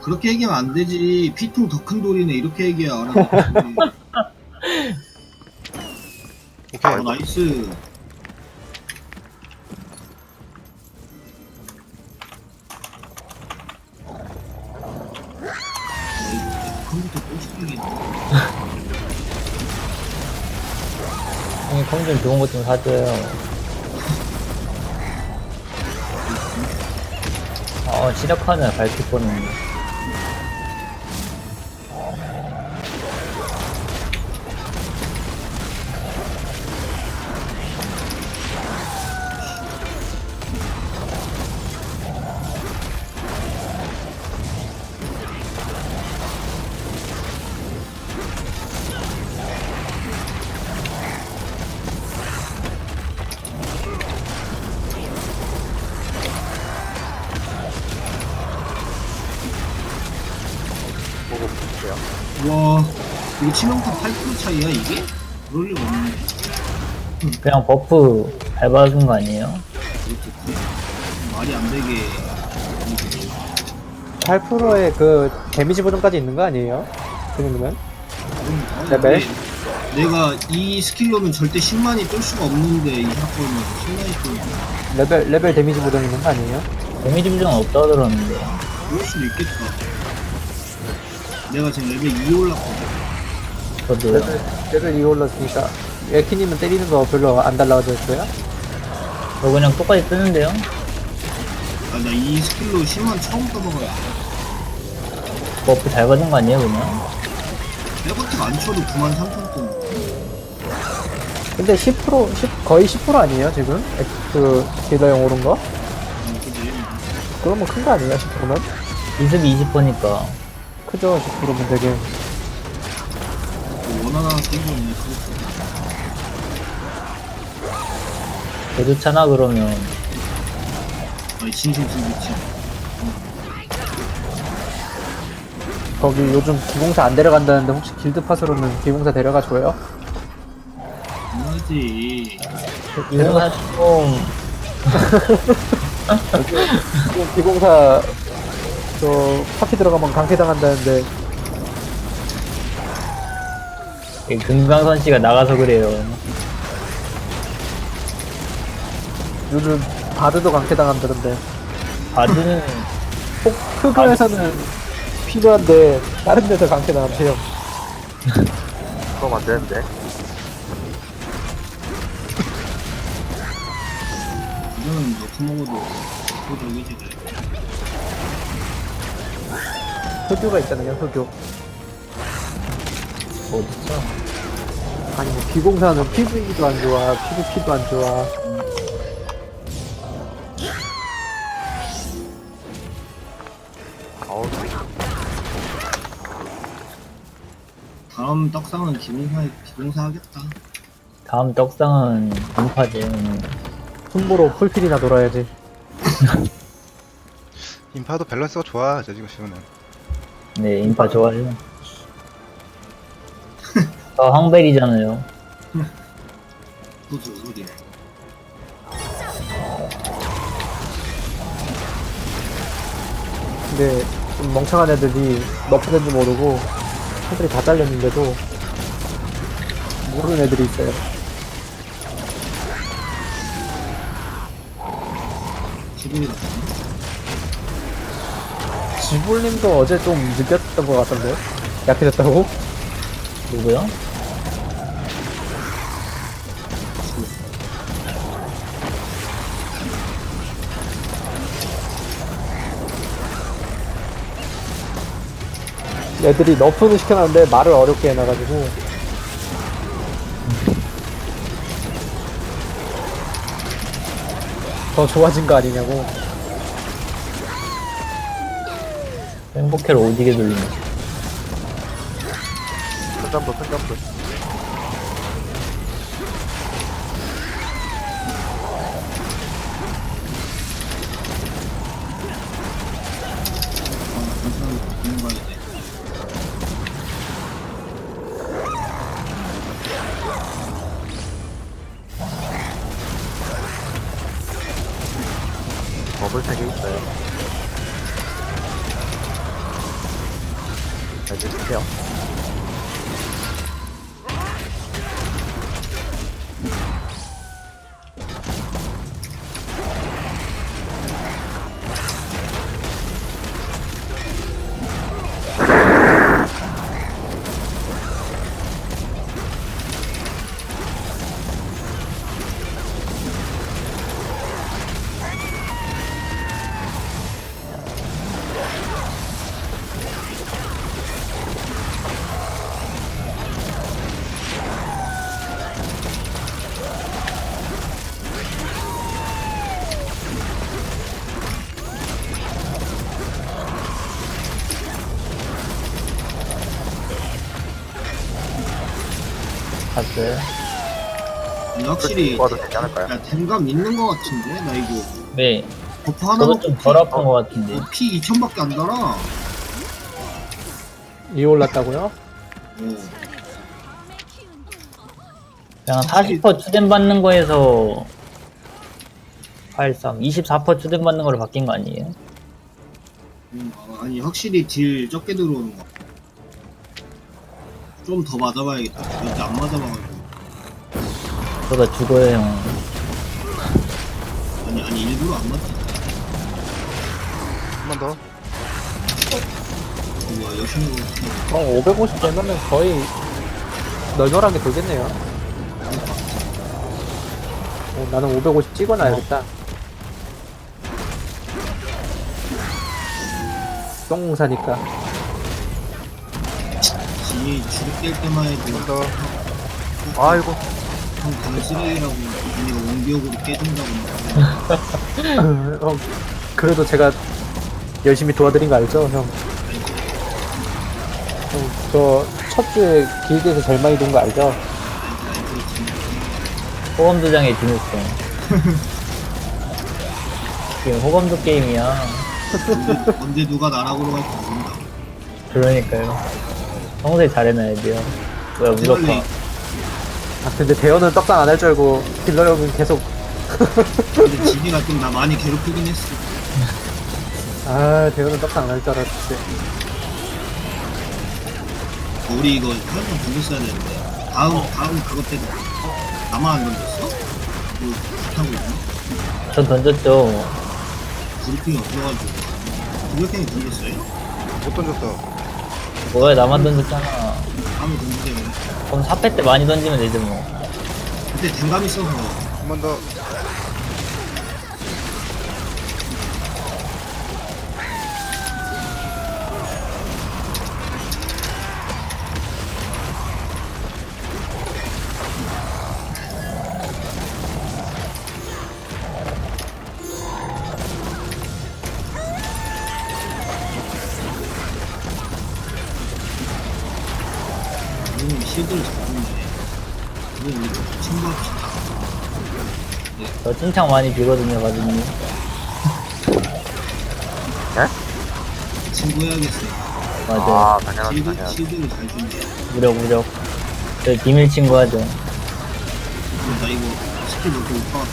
아, 그렇게 얘기하면 안 되지. 피통 더 큰 돌이네. 이렇게 얘기해야 알아듣지. 오케이. 어, 나이스. 어, 컴퓨터 좋은 것 좀 사줘요. 어, 시작하네, 밝힐 뻔했네. 이거 치명타 8% 차이야, 이게? 그럴 리가 없는데. 그냥 버프 밟아준 거 아니에요? 말이 안 되게. 8%의 그 데미지 보정까지 있는 거 아니에요? 그 정도면? 레벨? 내가 이 스킬로는 절대 10만이 뜰 수가 없는데, 이 사건은 10만이 뜰 레벨 레벨 데미지 보정 있는 거 아니에요? 데미지 부정은 없다고 들었는데. 그럴 수도 있겠다. 내가 지금 레벨 2 올랐거든. 저도요. 레벨 2 올랐으니까 에키님은 때리는 거 별로 안 달라졌어요? 저 그냥 똑같이 뜨는데요? 아, 나이 스킬로 10만 처음 떠먹어야 버프 잘 받은 거 아니에요, 그냥? 백어택 안 쳐도 9만 3천 돈. 근데 10% 10 거의 10% 아니에요 지금? 에, 그 딜러용 오른 거? 음, 그지? 그러면 큰 거 아니에요 10%면? 이습이 20%니까. 크죠 10%면 되게 하나 그것도. 개 좋잖아, 그러면. 아니, 진심 진짜. 거기 요즘 기공사 안 데려간다는데 혹시 길드 팟으로는 기공사 데려가 줘요? 이거 사실 좀, 지금 기공사 저 파티 들어가면 강퇴 당한다는데 이 금강선 씨가 나가서 그래요. 요즘 바드도 강퇴당한다던데 바드는, 혹 흑요에서는 필요한데 다른 데서 강퇴당한대요 그럼 안 되는데. 이거는 넣고 먹어도 그거적이지 흑요가 있잖아요 흑요 어딨어? 아니 뭐 기공사는 PVE도 안 좋아 PVP도 안 좋아 다음 떡상은 기공사, 기공사 하겠다. 다음 떡상은 인파제. 손보로 풀필이나 돌아야지 인파도 밸런스가 좋아, 저 지금 시우는. 네, 인파 좋아해요. 저 황벨이잖아요. 그거죠, 소리. 근데 좀 멍청한 애들이 너프된지 모르고 애들이 다 잘렸는데도 모르는 애들이 있어요 기분이 나쁘네. 지불님도 어제 좀 느꼈던 것 같던데 약해졌다고? 누구요? 애들이 너프는 시켜놨는데 말을 어렵게 해놔가지고 더 좋아진 거 아니냐고 행복해를 오지게 돌리네. 큰 점프, 큰 점프. 봤어요. 근데 확실히 뽑아도 되지 않을까요? 야 댐감 있는 거 같은데 나 이거 네, 버프 하나 저도 먹고 좀덜 아픈 것 같은데. 피 2천밖에 안 달아 이 올랐다고요? 어. 그냥 40% 추뎀 받는 거에서 83, 24% 추뎀 받는 거로 바뀐 거 아니에요? 음, 아, 아니 확실히 딜 적게 들어오는 거. 좀 더 맞아봐야겠다. 여태 안 맞아봐가지고. 그러다 죽어요, 형. 아니 아니 일부러 안 맞지. 한 번 더. 뭐야 여신으로. 그럼 550 되면은 거의 널널하게 돌겠네요. 어, 나는 550 찍어놔야겠다. 똥사니까. 지혜 주력 깰 때만 해도 한 번 더. 아이고. 형 강쓰레기라고 언니가 원기옥으로 깨준다고 막. 어, 그래도 제가 열심히 도와드린 거 알죠, 형? 형, 저 첫 주에 길드에서 제일 많이 돈거 알죠? 호검 도장에 디노성. 지금 호검도 게임이야. 언제, 언제 누가 나락으로 갈지 모른다. 그러니까요. 평소에 잘해놔야 돼요. 뭐야, 무조건. 원래 아, 근데 대현은 떡상 안 할 줄 알고 딜러 형은 계속, 근데 지혜가 좀 나 많이 괴롭히긴 했어. 아, 대현은 떡상 안 할 줄 알았지. 우리 이거 한번 던졌어야 되는데. 다음 다음 그것 때문에 어? 나만 안 던졌어? 그 타고 있네. 전 던졌죠. 브리핑이 없어가지고. 브리핑이 던졌어요? 못 던졌어. 뭐야, 나만 던졌잖아. 다음에 던지세요. 그럼 4패 때 많이 던지면 되지 뭐. 그때 댕감 있어서 한 번 더. 저 칭찬 많이 비거든요, 바드님. 친구 해야겠어요. 맞아. 아, 당연하지, 실드, 당연하지. 실드를 잘 준대. 무력, 무력. 저 비밀 친구 하죠. 나 이거 스킬 몇개 못 박았다.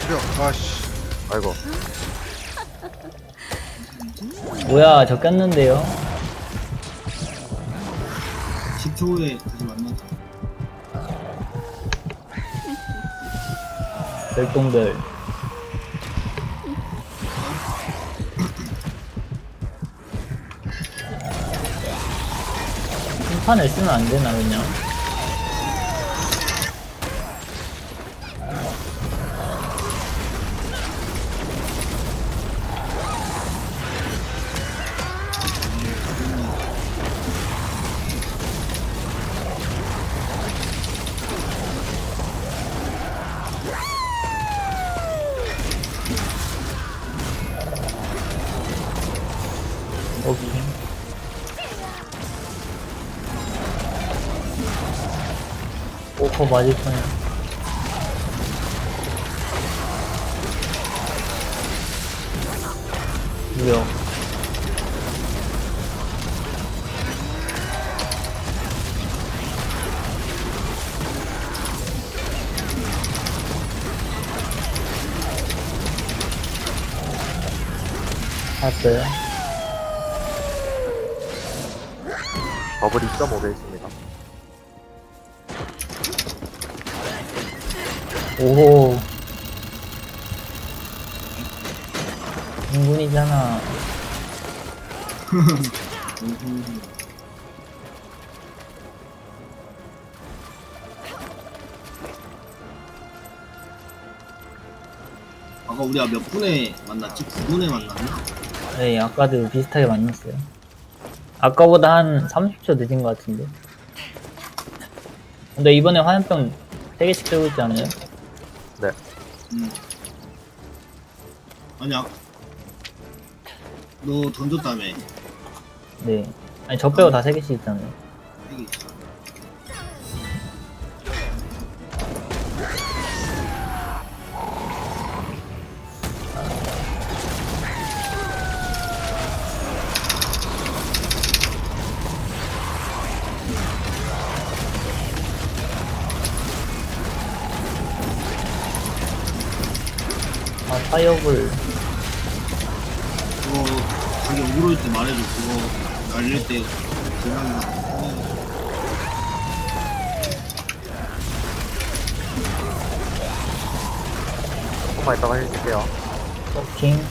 죽여. 아씨. 아이고. 뭐야, 저 꼈는데요? 10초 후에 다시 만나자. 별똥별. 심판을 쓰면 안 되나, 그냥? 오퍼 맞을 거야. 무력. 봤어요? 버블 2.5배 있습니다. 오. 인군이잖아. 오호. 아까 우리가 몇 분에 만났지? 9분에 만났나? 네, 아까도 비슷하게 만났어요. 아까보다 한 30초 늦은 것 같은데. 근데 이번에 화염병 3개씩 들고 있지 않아요? 음. 아니야. 너 던졌다며. 네. 아니, 저 빼고 다 3개씩 있잖아요. 여기 있어. 아, 파이어볼. 그거 자기 오그로일 때 말해줘. 그거 날릴 때 그냥 조금만 이따가 해줄게요. 버킹.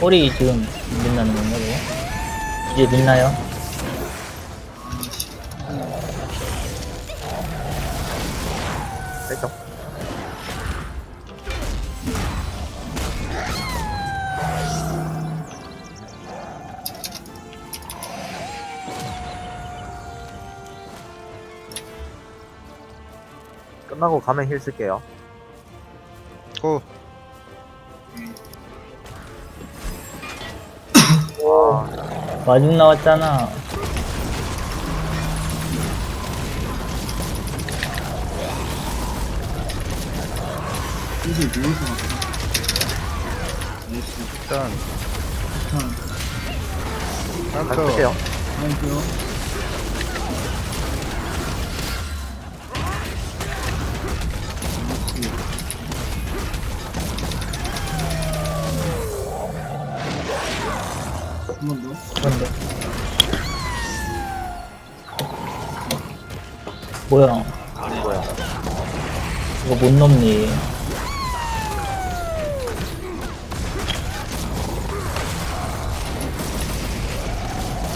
꼬리 지금 민나는 건가, 그거? 이제 민나요? 끝나고 가면 힐 쓸게요. 고. 와, 마중 나왔잖아. 것 같아. 나이스. 일단, 일단, 잘 쓸게요. 할게요. 한 번 더. 그런데. 뭐야. 뭐야. 이거 못 넘니.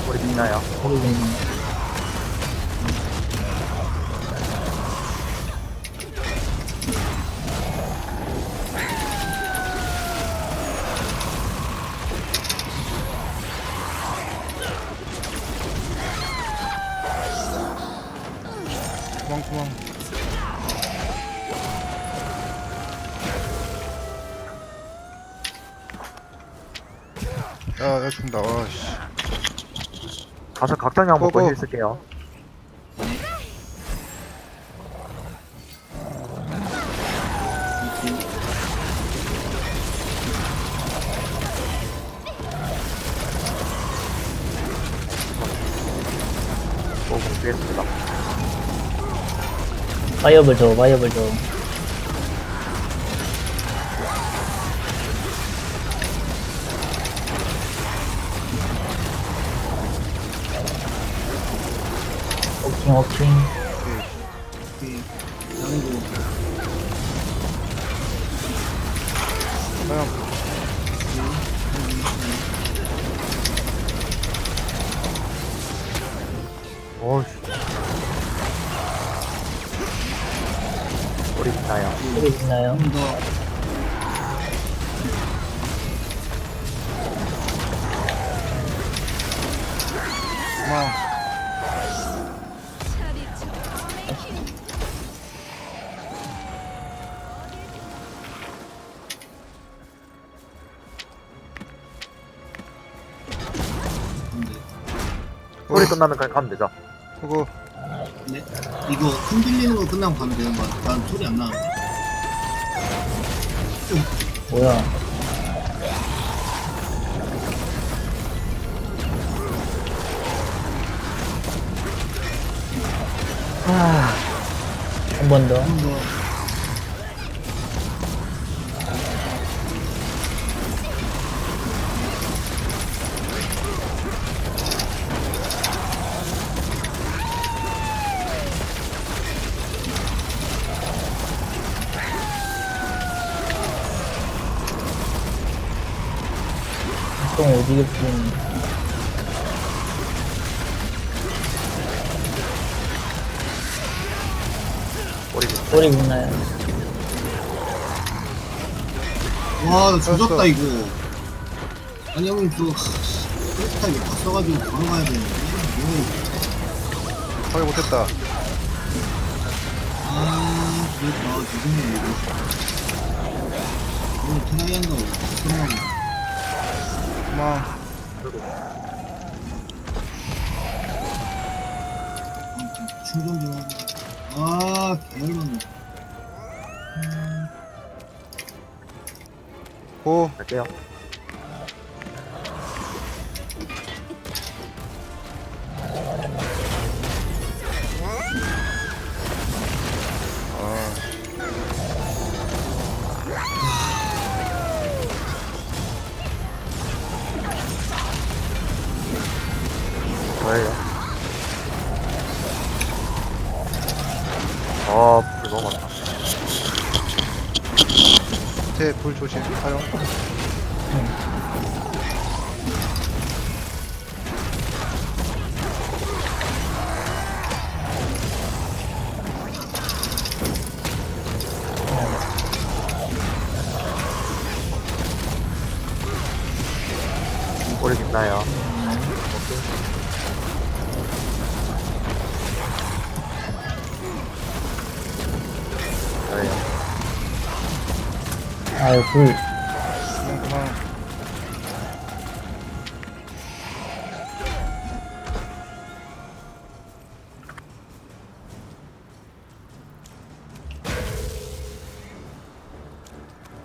우리 민나요. 모르겠네. 구멍구멍. 야, 야, 죽는다. 와, 씨. 가서 각성형 먹고 고고. 힐 쓸게요. 파이어볼 줘, 파이어볼 줘. 오킹, 오킹. 있나요? 한번 더. 소리 끝나면 그냥 가면 되죠. 고고. 네? 이거 흔들리는 거 끝나고 가면 되는 거 같아. 난 소리 안 나는데. 뭐야. 한번 더. 좀 오지게 쓰는. 꼬리 꼬리 붙나요? 와, 나 조졌다. 이거. 아니, 형님, 저, 크리스탈 이거 다 써가지고 바로 가야 되는데. 이거, 파괴 못했다. 아, 그랬다. 죄송해요, 이거. 오늘 테라이 한다고 끝나고. 아, 충전 좀 하고. 아, 개열받네. 고. 갈게요. 저예요. 아, 불 너무 많다. 밑에 불 조심. 사용. 꼬리 있나요? 아유, 불. 그만 그만.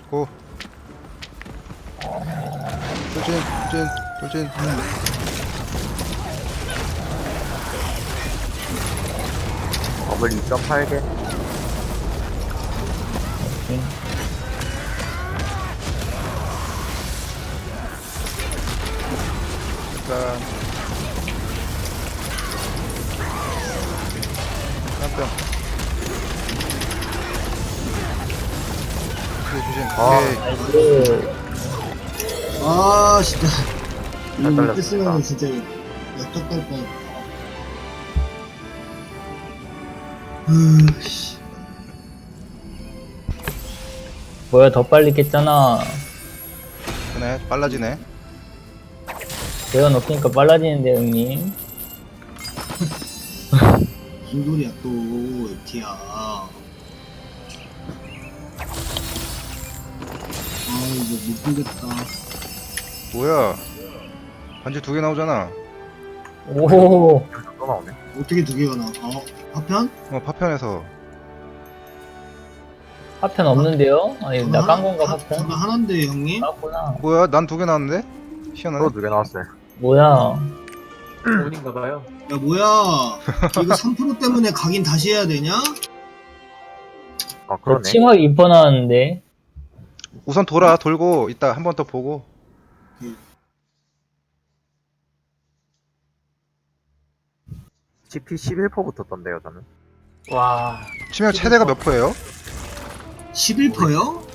고. 돌진, 돌진, 돌진. 버블 2.8개. 오케이. 일단. 깜짝. 오케이, 조심. 아. 오케이. 아, 진짜. 이거 잘못 쓰면 달렸습니다. 진짜 역적될 뻔. 으, 씨. 뭐야, 더 빨리 깼잖아. 그네, 빨라지네. 내가 높으니까 빨라지는데, 형님. 무슨 소리야, 또, 에티야. 아, 이거 못 보겠다. 뭐야? 반지 두 개 나오잖아. 오, 또 나오네. 어떻게 두 개가 나와? 어, 파편? 어, 파편에서. 파편 없는데요? 아니, 나 깐 건가, 파편? 저는 하나인데, 형님? 깠구나. 뭐야? 난 두 개 나왔는데? 희한하네. 또 두 개 나왔어요. 뭐야. 돈인가 봐요. 야, 뭐야. 이거 3% 때문에 각인 다시 해야 되냐? 아, 저 그러네. 칭확 2% 나왔는데. 우선 돌아, 돌고, 이따 한 번 더 보고. CP 11% 붙었던데요, 저는. 와, 치명 최대가 몇 퍼예요? 11%요?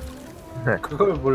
그걸 몰라.